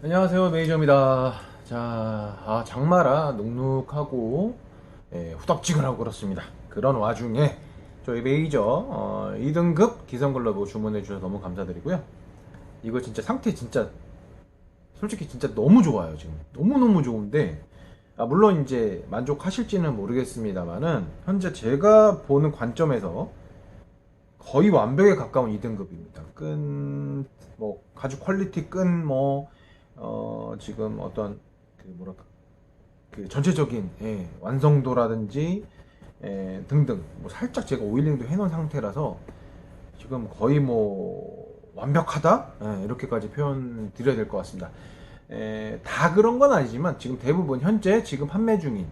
안녕하세요 메이저입니다. 자 아, 장마라 눅눅하고 예, 후덥지근하고 그렇습니다. 그런 와중에 저희 메이저 어, 2등급 기성글러브 주문해 주셔서 너무 감사드리고요. 이거 진짜 상태 진짜 솔직히 진짜 너무 좋아요 지금. 너무너무 좋은데 아, 물론 이제 만족하실지는 모르겠습니다만은 현재 제가 보는 관점에서 거의 완벽에 가까운 2등급입니다. 끈, 뭐, 가죽 퀄리티 끈, 뭐, 어, 지금 어떤, 그, 뭐랄까, 그 전체적인, 예, 완성도라든지, 예, 등등, 뭐, 살짝 제가 오일링도 해놓은 상태라서, 지금 거의 뭐, 완벽하다? 예, 이렇게까지 표현 드려야 될 것 같습니다. 예, 다 그런 건 아니지만, 지금 대부분 현재 지금 판매 중인,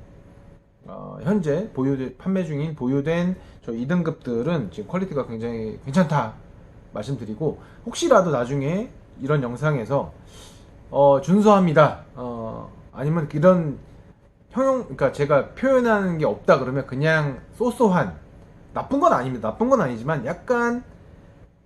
어, 현재 보유 판매 중인 보유된 저 2등급들은 지금 퀄리티가 굉장히 괜찮다 말씀드리고 혹시라도 나중에 이런 영상에서 어, 준수합니다. 어, 아니면 이런 형용 그러니까 제가 표현하는 게 없다 그러면 그냥 쏘쏘한 나쁜 건 아닙니다. 나쁜 건 아니지만 약간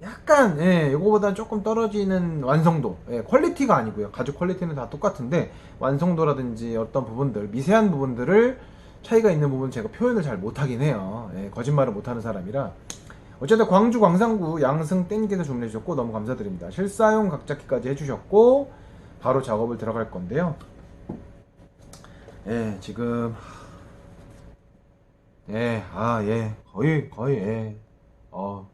약간 예, 이거보다 조금 떨어지는 완성도 예, 퀄리티가 아니고요. 가죽 퀄리티는 다 똑같은데 완성도라든지 어떤 부분들 미세한 부분들을 차이가 있는 부분 제가 표현을 잘 못하긴 해요. 예, 거짓말을 못하는 사람이라. 어쨌든 광주 광산구 양승 땡기에서 주문해 주셨고 너무 감사드립니다. 실사용 각자키까지 해주셨고 바로 작업을 들어갈 건데요. 예, 지금 예, 아, 예, 거의 거의 예, 어,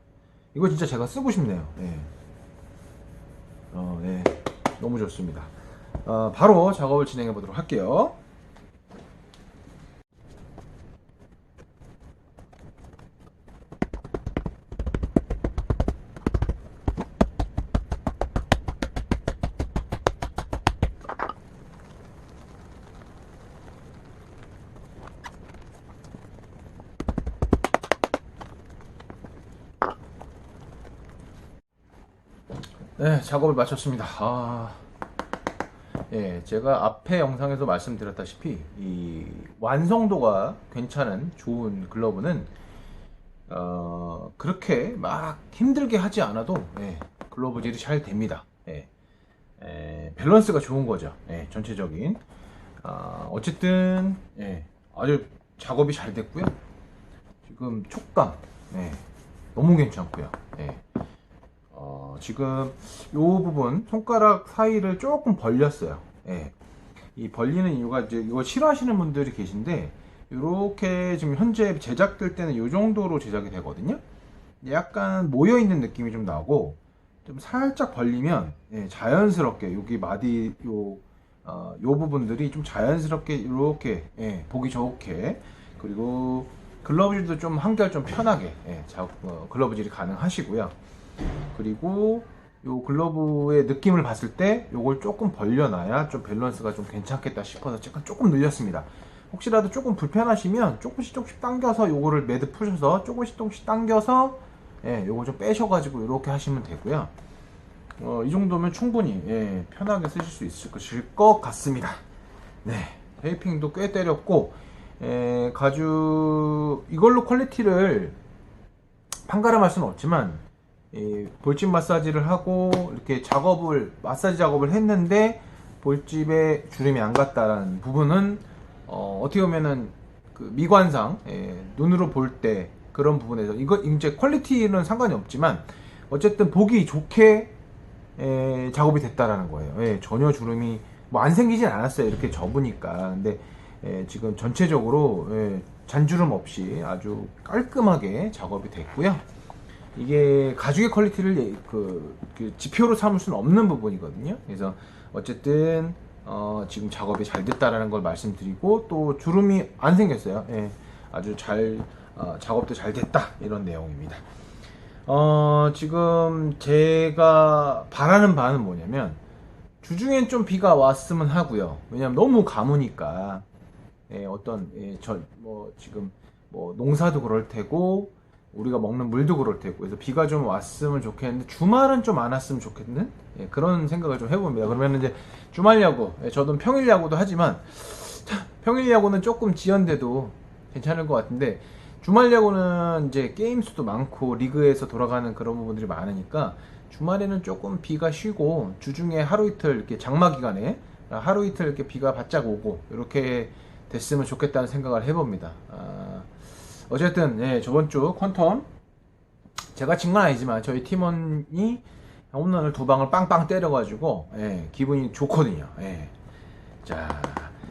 이거 진짜 제가 쓰고 싶네요. 예, 어, 예, 너무 좋습니다. 어, 바로 작업을 진행해 보도록 할게요. 네, 작업을 마쳤습니다. 아, 예, 제가 앞에 영상에서 말씀드렸다시피 이 완성도가 괜찮은 좋은 글러브는 어, 그렇게 막 힘들게 하지 않아도 예, 글러브질이 잘 됩니다. 예, 예, 밸런스가 좋은 거죠. 예, 전체적인. 아, 어쨌든 예, 아주 작업이 잘 됐고요. 지금 촉감 예, 너무 괜찮고요. 예. 어, 지금 요 부분 손가락 사이를 조금 벌렸어요. 예. 이 벌리는 이유가 이제 이거 싫어하시는 분들이 계신데 이렇게 지금 현재 제작될 때는 요 정도로 제작이 되거든요. 약간 모여 있는 느낌이 좀 나고 좀 살짝 벌리면 예, 자연스럽게 여기 마디 요, 어, 요 부분들이 좀 자연스럽게 이렇게 예, 보기 좋게 그리고 글러브질도 좀 한결 좀 편하게 예, 자, 어, 글러브질이 가능하시고요. 그리고 요 글러브의 느낌을 봤을 때 요걸 조금 벌려놔야 좀 밸런스가 좀 괜찮겠다 싶어서 약간 조금 늘렸습니다. 혹시라도 조금 불편하시면 조금씩 조금씩 당겨서 요거를 매듭 푸셔서 조금씩 조금씩 당겨서 예, 요거 좀 빼셔가지고 이렇게 하시면 되고요. 어, 이 정도면 충분히 예, 편하게 쓰실 수 있을 것일 것 같습니다. 네, 테이핑도 꽤 때렸고 예, 가죽 이걸로 퀄리티를 판가름할 수는 없지만 이 볼집 마사지를 하고 이렇게 작업을 마사지 작업을 했는데 볼집에 주름이 안 갔다라는 부분은 어, 어떻게 보면은 그 미관상 예, 눈으로 볼 때 그런 부분에서 이거 이제 퀄리티는 상관이 없지만 어쨌든 보기 좋게 예, 작업이 됐다라는 거예요. 예, 전혀 주름이 뭐 안 생기진 않았어요. 이렇게 접으니까 근데 예, 지금 전체적으로 예, 잔주름 없이 아주 깔끔하게 작업이 됐고요. 이게 가죽의 퀄리티를 예- 그, 그 지표로 삼을 수는 없는 부분이거든요. 그래서 어쨌든 어, 지금 작업이 잘 됐다라는 걸 말씀드리고 또 주름이 안 생겼어요. 예, 아주 잘 어, 작업도 잘 됐다 이런 내용입니다. 어, 지금 제가 바라는 바는 뭐냐면 주중엔 좀 비가 왔으면 하고요. 왜냐면 너무 가무니까 예, 어떤 예, 저 뭐 지금 뭐 농사도 그럴 테고 우리가 먹는 물도 그럴 테고 그래서 비가 좀 왔으면 좋겠는데 주말은 좀 안 왔으면 좋겠는 예, 그런 생각을 좀 해봅니다. 그러면 이제 주말 야구, 예, 저도 평일 야구도 하지만 평일 야구는 조금 지연돼도 괜찮을 것 같은데 주말 야구는 이제 게임 수도 많고 리그에서 돌아가는 그런 부분들이 많으니까 주말에는 조금 비가 쉬고 주중에 하루 이틀 이렇게 장마 기간에 하루 이틀 이렇게 비가 바짝 오고 이렇게 됐으면 좋겠다는 생각을 해봅니다. 아, 어쨌든 예, 저번 주 퀀텀 제가 친건 아니지만 저희 팀원이 홈런을 두 방을 빵빵 때려가지고 예, 기분이 좋거든요. 예. 자,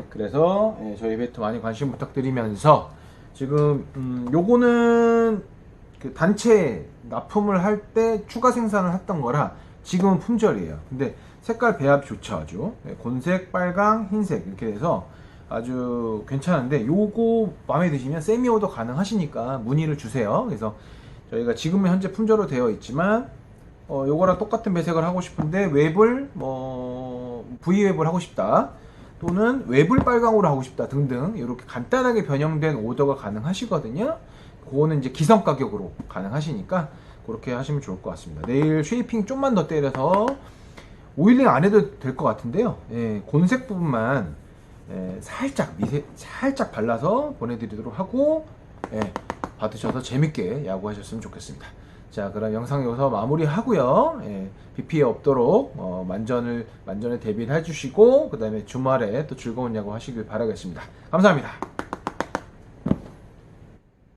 그래서 예, 저희 배트 많이 관심 부탁드리면서 지금 음, 요거는 그 단체 납품을 할 때 추가 생산을 했던 거라 지금은 품절이에요. 근데 색깔 배합이 좋죠, 아주. 예, 곤색, 빨강, 흰색 이렇게 돼서 아주 괜찮은데 요거 마음에 드시면 세미 오더 가능하시니까 문의를 주세요. 그래서 저희가 지금은 현재 품절로 되어 있지만 어, 요거랑 똑같은 배색을 하고 싶은데 웹을 뭐 V 웹을 하고 싶다 또는 웹을 빨강으로 하고 싶다 등등 이렇게 간단하게 변형된 오더가 가능하시거든요. 그거는 이제 기성 가격으로 가능하시니까 그렇게 하시면 좋을 것 같습니다. 내일 쉐이핑 좀만 더 때려서 오일링 안 해도 될 것 같은데요. 예, 곤색 부분만 예, 살짝 미세 살짝 발라서 보내드리도록 하고 예, 받으셔서 재밌게 야구하셨으면 좋겠습니다. 자, 그럼 영상 여기서 마무리하고요. 예, 비 피해 없도록 어, 만전을 만전에 대비를 해주시고 그 다음에 주말에 또 즐거운 야구 하시길 바라겠습니다. 감사합니다.